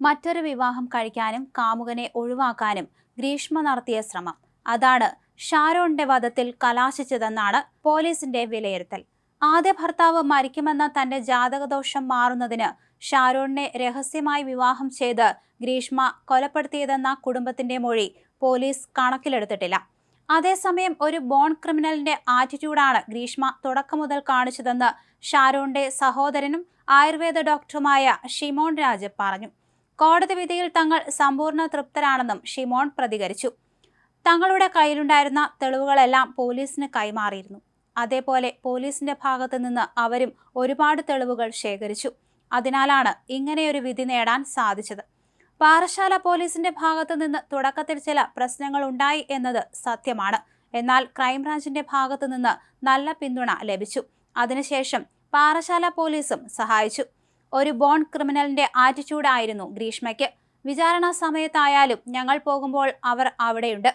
മറ്റൊരു വിവാഹം കഴിക്കാനും കാമുകനെ ഒഴിവാക്കാനും ഗ്രീഷ്മ നടത്തിയ ശ്രമം. അതാണ് ഷാരോണിന്റെ വധത്തിൽ കലാശിച്ചതെന്നാണ് പോലീസിന്റെ വിലയിരുത്തൽ. ആദ്യ ഭർത്താവ് മരിക്കുമെന്ന തന്റെ ജാതകദോഷം മാറുന്നതിന് ഷാരോണിനെ രഹസ്യമായി വിവാഹം ചെയ്ത് ഗ്രീഷ്മ കൊലപ്പെടുത്തിയതെന്ന കുടുംബത്തിന്റെ മൊഴി പോലീസ് കണക്കിലെടുത്തിട്ടില്ല. അതേസമയം ഒരു ബോൺ ക്രിമിനലിന്റെ ആറ്റിറ്റ്യൂഡാണ് ഗ്രീഷ്മ തുടക്കം മുതൽ കാണിച്ചതെന്ന് ഷാരോണിന്റെ സഹോദരനും ആയുർവേദ ഡോക്ടറുമായ ഷിമോൺ രാജ് പറഞ്ഞു. കോടതി വിധിയിൽ തങ്ങൾ സമ്പൂർണ തൃപ്തരാണെന്നും ഷിമോൺ പ്രതികരിച്ചു. തങ്ങളുടെ കയ്യിലുണ്ടായിരുന്ന തെളിവുകളെല്ലാം പോലീസിന് കൈമാറിയിരുന്നു. അതേപോലെ പോലീസിന്റെ ഭാഗത്തു നിന്ന് അവരും ഒരുപാട് തെളിവുകൾ ശേഖരിച്ചു. അതിനാലാണ് ഇങ്ങനെയൊരു വിധി നേടാൻ സാധിച്ചത്. പാറശാല പോലീസിന്റെ ഭാഗത്തു നിന്ന് തുടക്കത്തിൽ ചില പ്രശ്നങ്ങൾ ഉണ്ടായി എന്നത് സത്യമാണ്. എന്നാൽ ക്രൈംബ്രാഞ്ചിന്റെ ഭാഗത്തു നിന്ന് നല്ല പിന്തുണ ലഭിച്ചു. അതിനുശേഷം പാറശാല പോലീസും സഹായിച്ചു. ഒരു ബോൺ ക്രിമിനലിന്റെ ആറ്റിറ്റ്യൂഡായിരുന്നു ഗ്രീഷ്മയ്ക്ക്. വിചാരണ സമയത്തായാലും ഞങ്ങൾ പോകുമ്പോൾ അവർ അവിടെയുണ്ട്.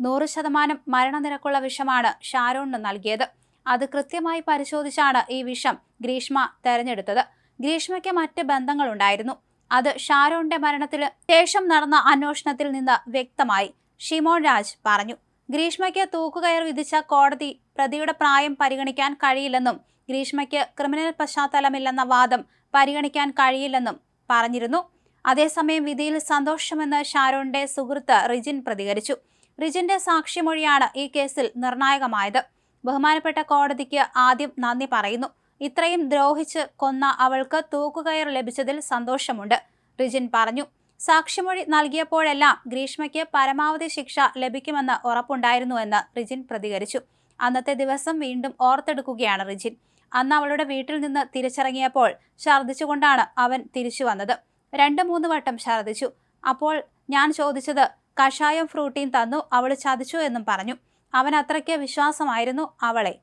നൂറ് ശതമാനം മരണനിരക്കുള്ള വിഷമാണ് ഷാരോണിന് നൽകിയത്. അത് കൃത്യമായി പരിശോധിച്ചാണ് ഈ വിഷം ഗ്രീഷ്മ തെരഞ്ഞെടുത്തത്. ഗ്രീഷ്മയ്ക്ക് മറ്റ് ബന്ധങ്ങളുണ്ടായിരുന്നു. അത് ഷാരോണിന്റെ മരണത്തിന് ശേഷം നടന്ന അന്വേഷണത്തിൽ നിന്ന് വ്യക്തമായി. ഷിമോൺ രാജ് പറഞ്ഞു ഗ്രീഷ്മയ്ക്ക് തൂക്കുകയർ വിധിച്ച കോടതി പ്രതിയുടെ പ്രായം പരിഗണിക്കാൻ കഴിയില്ലെന്നും ഗ്രീഷ്മയ്ക്ക് ക്രിമിനൽ പശ്ചാത്തലമില്ലെന്ന വാദം പരിഗണിക്കാൻ കഴിയില്ലെന്നും പറഞ്ഞിരുന്നു. അതേസമയം വിധിയിൽ സന്തോഷമെന്ന് ഷാരോണിന്റെ സുഹൃത്ത് റിജിൻ പ്രതികരിച്ചു. റിജിന്റെ സാക്ഷിമൊഴിയാണ് ഈ കേസിൽ നിർണായകമായത്. ബഹുമാനപ്പെട്ട കോടതിക്ക് ആദ്യം നന്ദി പറയുന്നു. ഇത്രയും ദ്രോഹിച്ച് കൊന്ന അവൾക്ക് തൂക്കുകയർ ലഭിച്ചതിൽ സന്തോഷമുണ്ട് റിജിൻ പറഞ്ഞു. സാക്ഷിമൊഴി നൽകിയപ്പോഴെല്ലാം ഗ്രീഷ്മയ്ക്ക് പരമാവധി ശിക്ഷ ലഭിക്കുമെന്ന് ഉറപ്പുണ്ടായിരുന്നുവെന്ന് റിജിൻ പ്രതികരിച്ചു. അന്നത്തെ ദിവസം വീണ്ടും ഓർത്തെടുക്കുകയാണ് റിജിൻ. അന്ന് അവളുടെ വീട്ടിൽ നിന്ന് തിരിച്ചിറങ്ങിയപ്പോൾ ഛർദ്ദിച്ചുകൊണ്ടാണ് അവൻ തിരിച്ചു വന്നത്. രണ്ട് മൂന്ന് വട്ടം ഛർദ്ദിച്ചു അപ്പോൾ ഞാൻ ചോദിച്ചത് കഷായം ഫ്രൂട്ടീൻ തന്നു അവൾ ചതിച്ചു എന്നും പറഞ്ഞു. അവൻ അത്രയ്ക്ക് വിശ്വാസമായിരുന്നു അവളെ.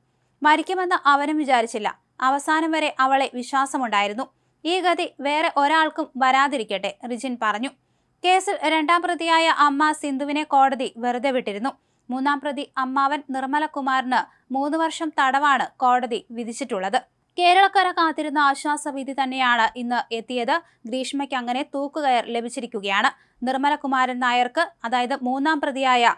മരിക്കുമെന്ന് അവനും വിചാരിച്ചില്ല. അവസാനം വരെ അവളെ വിശ്വാസമുണ്ടായിരുന്നു. ഈ ഗതി വേറെ ഒരാൾക്കും വരാതിരിക്കട്ടെ റിജിൻ പറഞ്ഞു. കേസിൽ രണ്ടാം പ്രതിയായ അമ്മ സിന്ധുവിനെ കോടതി വെറുതെ വിട്ടിരുന്നു. മൂന്നാം പ്രതി അമ്മാവൻ നിർമ്മലകുമാറിന് മൂന്ന് വർഷം തടവാണ് കോടതി വിധിച്ചിട്ടുള്ളത്. കേരളക്കര കാത്തിരുന്ന ആശ്വാസവിധി തന്നെയാണ് ഇന്ന് എത്തിയത്. ഗ്രീഷ്മയ്ക്ക് അങ്ങനെ തൂക്കുകയർ ലഭിച്ചിരിക്കുകയാണ്. നിർമ്മലകുമാരൻ നായർക്ക് അതായത് മൂന്നാം പ്രതിയായ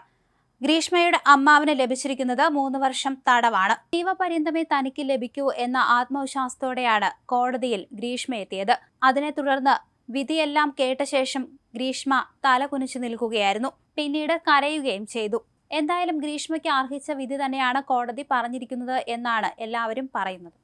ഗ്രീഷ്മയുടെ അമ്മാവിന് ലഭിച്ചിരിക്കുന്നത് മൂന്ന് വർഷം തടവാണ്. ജീവപര്യന്തമേ തനിക്ക് ലഭിക്കൂ എന്ന ആത്മവിശ്വാസത്തോടെയാണ് കോടതിയിൽ ഗ്രീഷ്മ എത്തിയത്. അതിനെ തുടർന്ന് വിധിയെല്ലാം കേട്ട ശേഷം ഗ്രീഷ്മ തല കുനിച്ചു നിൽക്കുകയായിരുന്നു. പിന്നീട് കരയുകയും ചെയ്തു. എന്തായാലും ഗ്രീഷ്മയ്ക്ക് അർഹിച്ച വിധി തന്നെയാണ് കോടതി പറഞ്ഞിരിക്കുന്നത് എന്നാണ് എല്ലാവരും പറയുന്നത്.